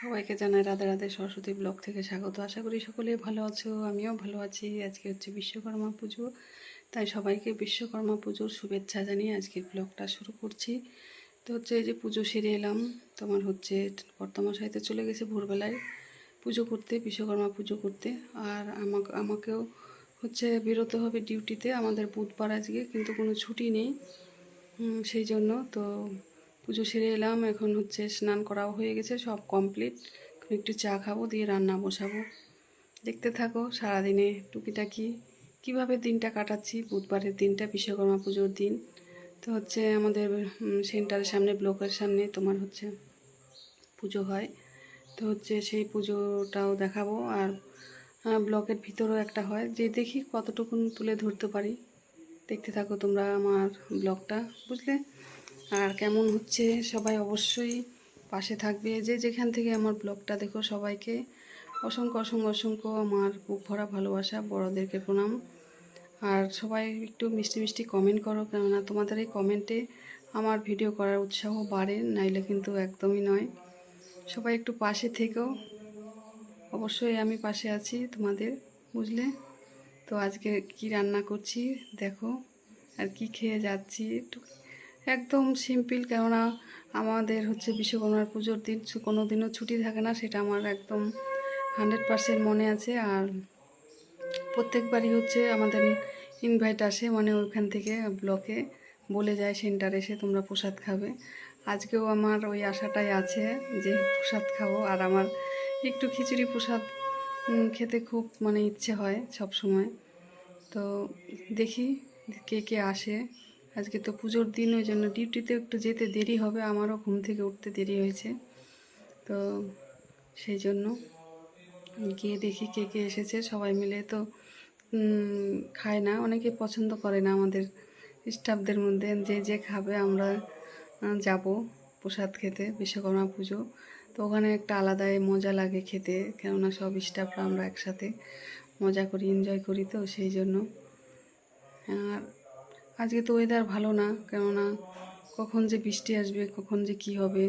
সবাইকে জানাই রাধে রাধে সরস্বতী ব্লগ থেকে স্বাগত। আশা করি সকলেই ভালো আছো, আমিও ভালো আছি। আজকে হচ্ছে বিশ্বকর্মা পুজো। তাই সবাইকে বিশ্বকর্মা পুজোর শুভেচ্ছা জানিয়ে আজকের ব্লগটা শুরু করছি। তো হচ্ছে এই যে পুজো সেরে এলাম। তোমার হচ্ছে কর্তামশাইতে চলে গেছে ভোরবেলায় পুজো করতে, বিশ্বকর্মা পুজো করতে। আর আমাকে, আমাকেও হচ্ছে বেরোতে হবে ডিউটিতে। আমাদের বুধবার আজকে, কিন্তু কোনো ছুটি নেই। সেই জন্য তো পুজো সেরে এলাম, এখন হচ্ছে স্নান করাও হয়ে গেছে, সব কমপ্লিট একটু চা খাব, দিয়ে রান্না বসাবো। দেখতে থাকো, সারাদিনে টুকিটাকি। কীভাবে দিনটা কাটাচ্ছি? বুধবারের দিনটা বিশ্বকর্মা পুজোর দিন। তো হচ্ছে আমাদের সেন্টারের সামনে, ব্লকের সামনে তোমার হচ্ছে পুজো হয়। তো হচ্ছে সেই পুজোটাও দেখাবো। আর ব্লকের ভিতরেও একটা হয়, যে দেখি কতটুকুন তুলে ধরতে পারি। দেখতে থাকো তোমরা আমার ব্লগটা, বুঝলে? আর কেমন হচ্ছে? সবাই অবশ্যই পাশে থাকবে। যে যেখান থেকে আমার ব্লগটা দেখো সবাইকে অসংখ্য অসংখ্য অসংখ্য আমার বুক ভরা ভালোবাসা, বড়দেরকে প্রণাম। আর সবাই একটু মিষ্টি মিষ্টি কমেন্ট করো, কেননা তোমাদের এই কমেন্টে আমার ভিডিও করার উৎসাহ বাড়ে, নাইলে কিন্তু একদমই নয়। সবাই একটু পাশে থেকেও অবশ্যই আমি পাশে আছি তোমাদের, বুঝলে? তো আজকে কি রান্না করছি? দেখো। আর কি খেয়ে যাচ্ছি? একটু একদম সিম্পল, কেননা আমাদের হচ্ছে বিশ্বকর্মার পুজোর দিন কোনো দিনও ছুটি থাকে না, সেটা আমার একদম হান্ড্রেড পারসেন্ট মনে আছে। আর প্রত্যেকবারই হচ্ছে আমাদের ইনভাইট আসে মানে ওইখান থেকে ব্লকে বলে যায় সেন্টার এসে তোমরা প্রসাদ খাবে। আজকেও আমার ওই আশাটাই আছে যে প্রসাদ খাব, আর আমার একটু খিচুড়ি প্রসাদ খেতে খুব মানে ইচ্ছে হয় সব সময় তো দেখি কে কে আসে। আজকে তো পুজোর দিন, ওই জন্য ডিউটিতে একটু যেতে দেরি হবে। আমারও ঘুম থেকে উঠতে দেরি হয়েছে। তো সেই জন্য গিয়ে দেখি কে কে এসেছে। সবাই মিলে তো খায় না। অনেকে পছন্দ করে না আমাদের স্টাফদের মধ্যে। যে যে খাবে আমরা যাব প্রসাদ খেতে, বিশ্বকর্মা পুজো। তো ওখানে একটা আলাদাই মজা লাগে খেতে। কেননা সব স্টাফরা আমরা একসাথে মজা করি, এনজয় করি তো সেই জন্য। আর আজকে তো ওয়েদার ভালো না, কেননা কখন যে বৃষ্টি আসবে, কখন যে কি হবে,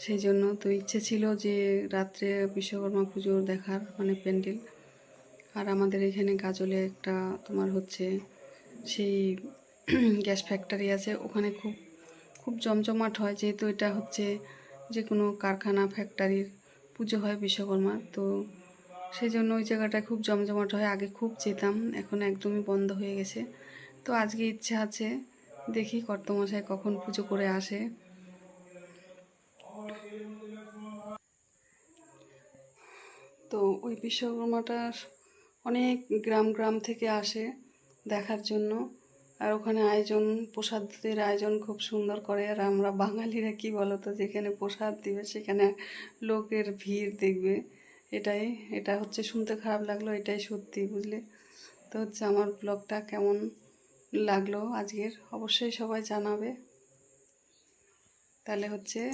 সেই জন্য তো ইচ্ছে ছিল যে রাত্রে বিশ্বকর্মা পুজো দেখার মানে প্যান্ডেল। আর আমাদের এখানে গাজলে একটা তোমার হচ্ছে সেই গ্যাস ফ্যাক্টরি আছে, ওখানে খুব খুব জমজমাট হয়, যেহেতু এটা হচ্ছে যে কোনো কারখানা ফ্যাক্টরির পুজো হয় বিশ্বকর্মা তো সেই জন্য ওই জায়গাটা খুব জমজমাট হয়। আগে খুব যেতাম, এখন একদমই বন্ধ হয়ে গেছে। তো আজকে ইচ্ছা আছে, দেখি কর্তমশাই কখন পুজো করে আসে। তো ওই বিশ্বকর্মাটা অনেক গ্রাম গ্রাম থেকে আসে দেখার জন্য। আর ওখানে আয়োজন, প্রসাদের আয়োজন খুব সুন্দর করে। আর আমরা বাঙালিরা কি বলতো, যেখানে প্রসাদ দিবে সেখানে লোকের ভিড় দেখবে। এটাই, এটা হচ্ছে শুনতে খারাপ লাগল, এটাই সত্যি, বুঝলে? তো হচ্ছে আমার ব্লগটা কেমন? লাগল আজকের। অবশ্যই সবাই জানাবে। তাহলে হচ্ছে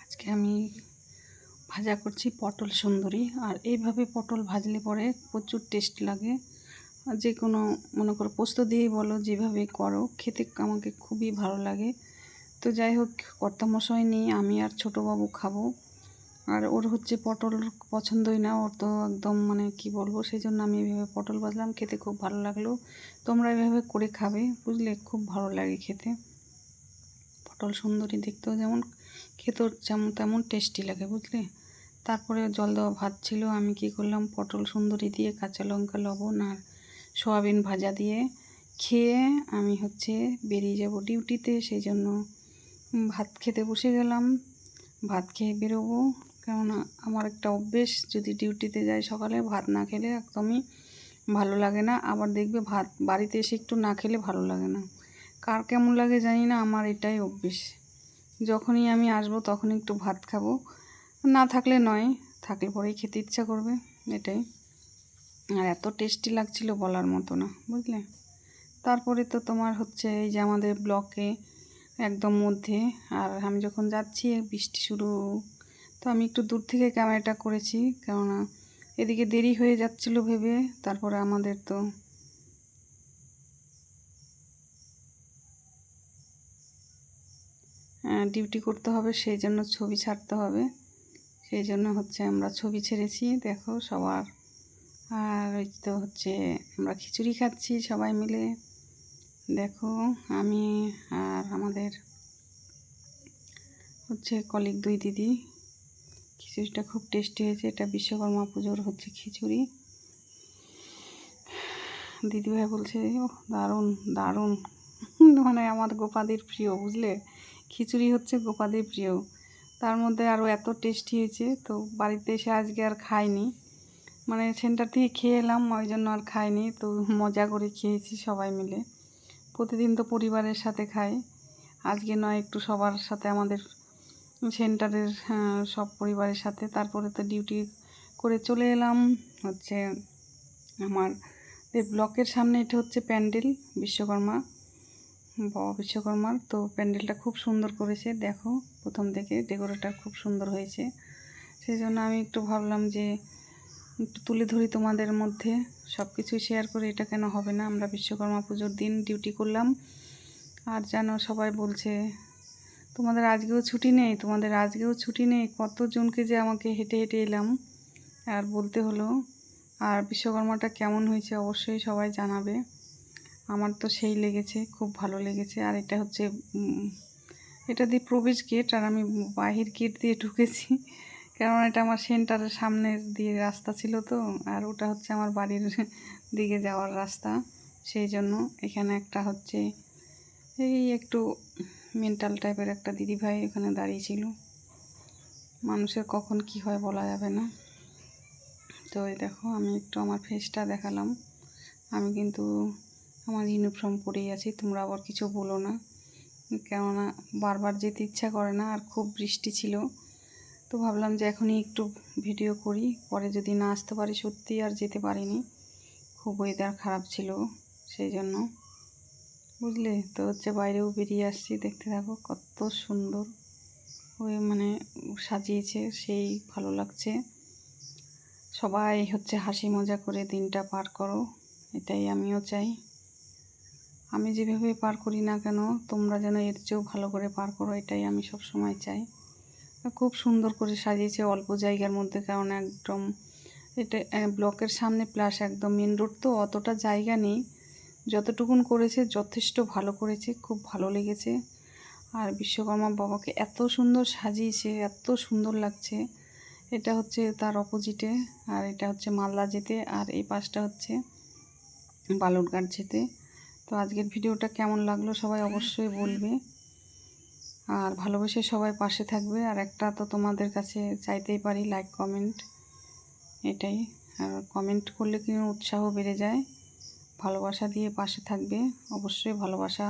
আজকে আমি ভাজা করছি পটল সুন্দরী। আর এইভাবে পটল ভাজলে পরে প্রচুর টেস্ট লাগে। আর যে কোনো, মনে করো, পোস্ত দিয়েই বলো, যেভাবে করো, খেতে আমাকে খুবই ভালো লাগে। তো যাই হোক, কর্তামশাই নিয়ে আমি আর ছোটোবাবু খাব। আর ওর হচ্ছে পটল পছন্দই না, ওর তো একদম মানে কি বলব সেই জন্য আমি এভাবে পটল ভাজলাম, খেতে খুব ভালো লাগল। তোমরা এভাবে করে খাবে, বুঝলে? খুব ভালো লাগে খেতে। পটল সুন্দরী দেখতেও যেমন, খেতেও যেমন তেমন টেস্টি লাগে, বুঝলে? তারপরে জল দেওয়া ভাত ছিল, আমি কি করলাম? পটল সুন্দরী দিয়ে কাঁচা লঙ্কা, লবণ আর সয়াবিন ভাজা দিয়ে খেয়ে আমি হচ্ছে বেরিয়ে যাব ডিউটিতে সেই জন্য ভাত খেতে বসে গেলাম। ভাত খেয়ে বেরোবো। কেননা আমার একটা অভ্যেস, যদি ডিউটিতে যাই সকালে ভাত না খেলে একদমই ভালো লাগে না। আবার দেখবে ভাত, বাড়িতে এসে একটু না খেলে ভালো লাগে না। কার কেমন লাগে জানি না, আমার এটাই অভ্যেস। যখনই আমি আসব তখন একটু ভাত খাব। না থাকলে নয়, থাকলে পরেই খেতে ইচ্ছা করবে, এটাই। আর এত টেস্টি লাগছিল বলার মতো না, বুঝলে? তারপরে তো তোমার হচ্ছে এই যে আমাদের ব্লকে একদম মধ্যে, আর আমি যখন যাচ্ছি, বৃষ্টি শুরু তো আমি একটু দূর থেকে ক্যামেরাটা করেছি, কেননা এদিকে দেরি হয়ে যাচ্ছিল ভেবে, তারপরে আমাদের তো ডিউটি করতে হবে, সেই জন্য ছবি ছাড়তে হবে। সেই জন্য হচ্ছে আমরা ছবি ছেড়েছি, দেখো সবার। আর ওই তো হচ্ছে আমরা খিচুড়ি খাচ্ছি সবাই মিলে। দেখো আমি আর আমাদের হচ্ছে কলিগ দুই দিদি। খিচুড়িটা খুব টেস্টি হয়েছে। এটা বিশ্বকর্মা পুজোর হচ্ছে খিচুড়ি। দিদিভাই বলছে ও দারুণ দারুণ। মানে আমার গোপাদির প্রিয়, বুঝলে? খিচুড়ি হচ্ছে গোপাদির প্রিয়। তার মধ্যে আরও এত টেস্টি হয়েছে, তো বাড়িতে এসে আজকে আর খাইনি। মানে সেন্টার থেকে খেয়ে এলাম, ওই জন্য আর খাইনি, তো মজা করে খেয়েছি সবাই মিলে। প্রতিদিন তো পরিবারের সাথে খাই। আজকে নয়, একটু সবার সাথে আমাদের সেন্টারের সব পরিবারের সাথে। তারপরে তো ডিউটি করে চলে এলাম হচ্ছে আমার ব্লকের সামনে এটা হচ্ছে প্যান্ডেল বিশ্বকর্মা বাবা বিশ্বকর্মার। তো প্যান্ডেলটা খুব সুন্দর করেছে, দেখো, প্রথম থেকে ডেকোরেটর খুব সুন্দর হয়েছে। সেই জন্য আমি একটু ভাবলাম যে একটু তুলে ধরি তোমাদের মধ্যে সব কিছুই শেয়ার করে এটা কেন হবে না? আমরা বিশ্বকর্মা পুজোর দিন ডিউটি করলাম। আর যেন সবাই বলছে তোমাদের আজকেও ছুটি নেই, তোমাদের আজকেও ছুটি নেই, কতজনকে যে আমাকে হেঁটে হেঁটে এলাম। আর বলতে হলো, আর বিশ্বকর্মাটা কেমন হয়েছে অবশ্যই সবাই জানাবে। আমার তো সেই লেগেছে, খুব ভালো লেগেছে। আর এটা হচ্ছে এটা দিয়ে প্রবেশ গেট, আর আমি বাহির গেট দিয়ে ঢুকেছি। কারণ এটা আমার সেন্টারের সামনের দিয়ে রাস্তা ছিল তো, আর ওটা হচ্ছে আমার বাড়ির দিকে যাওয়ার রাস্তা। সেই জন্য এখানে একটা হচ্ছে এই একটু মেন্টাল টাইপের একটা দিদিভাই ওখানে দাঁড়িয়েছিল। মানুষের কখন কি হয় বলা যাবে না। তো এই দেখো, আমি একটু আমার ফেসটা দেখালাম। আমি কিন্তু আমার ইউনিফর্ম পরেই আছি, তোমরা আবার কিছু বলো না। কেননা বারবার যেতে ইচ্ছা করে না, আর খুব বৃষ্টি ছিল। তো ভাবলাম যে এখনই একটু ভিডিও করি, পরে যদি না আসতে পারি সত্যি আর যেতে পারিনি। খুব ওয়েদার খারাপ ছিল, সেই জন্য। বুঝলে? তো হচ্ছে বাইরেও বেরিয়ে আসছি, দেখতে থাকো কত সুন্দর ওই মানে সাজিয়েছে, সেই ভালো লাগছে। সবাই হচ্ছে হাসি মজা করে দিনটা পার করো, এটাই আমিও চাই। আমি যেভাবে পার করি না কেন, তোমরা যেন এর চেয়েও ভালো করে পার করো, এটাই আমি সব সময় চাই। খুব সুন্দর করে সাজিয়েছে অল্প জায়গার মধ্যে, কারণ একদম এটা ব্লকের সামনে প্লাস একদম মেন রোড, তো অতটা জায়গা নেই। যতটুকুন করেছে, যথেষ্ট ভালো করেছে, খুব ভালো লেগেছে। আর বিশ্বকর্মা বাবাকে এত সুন্দর সাজিয়েছে, এত সুন্দর লাগছে। এটা হচ্ছে তার অপোজিটে আর এটা হচ্ছে মালদা যেতে, আর এই পাশটা হচ্ছে বালুরঘাট যেতে। তো আজকের ভিডিওটা কেমন লাগল সবাই অবশ্যই বলবে। আর ভালোবেসে সবাই পাশে থাকবে, আর একটা তো তোমাদের কাছে চাইতেই পারি লাইক কমেন্ট এটাই। আর কমেন্ট করলে কিন্তু উৎসাহ বেড়ে যায়। ভালোবাসা দিয়ে পাশে থাকবে, অবশ্যই ভালোবাসা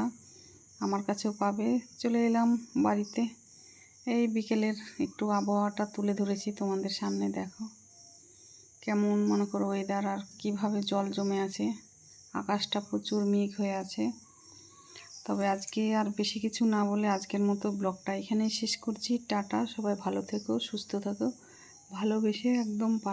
আমার কাছেও পাবে। চলে এলাম বাড়িতে। এই বিকেলের একটু আবহাওয়াটা তুলে ধরেছি তোমাদের সামনে, দেখো। কেমন মনে করো ওয়েদার আর কীভাবে জল জমে আছে। আকাশটা প্রচুর মেঘ হয়ে আছে। তবে আজকে আর বেশি কিছু না বলে আজকের মতো ব্লগটা এখানেই শেষ করছি। টাটা, সবাই ভালো থেকো, সুস্থ থেকো। ভালোবেসে একদম পাশে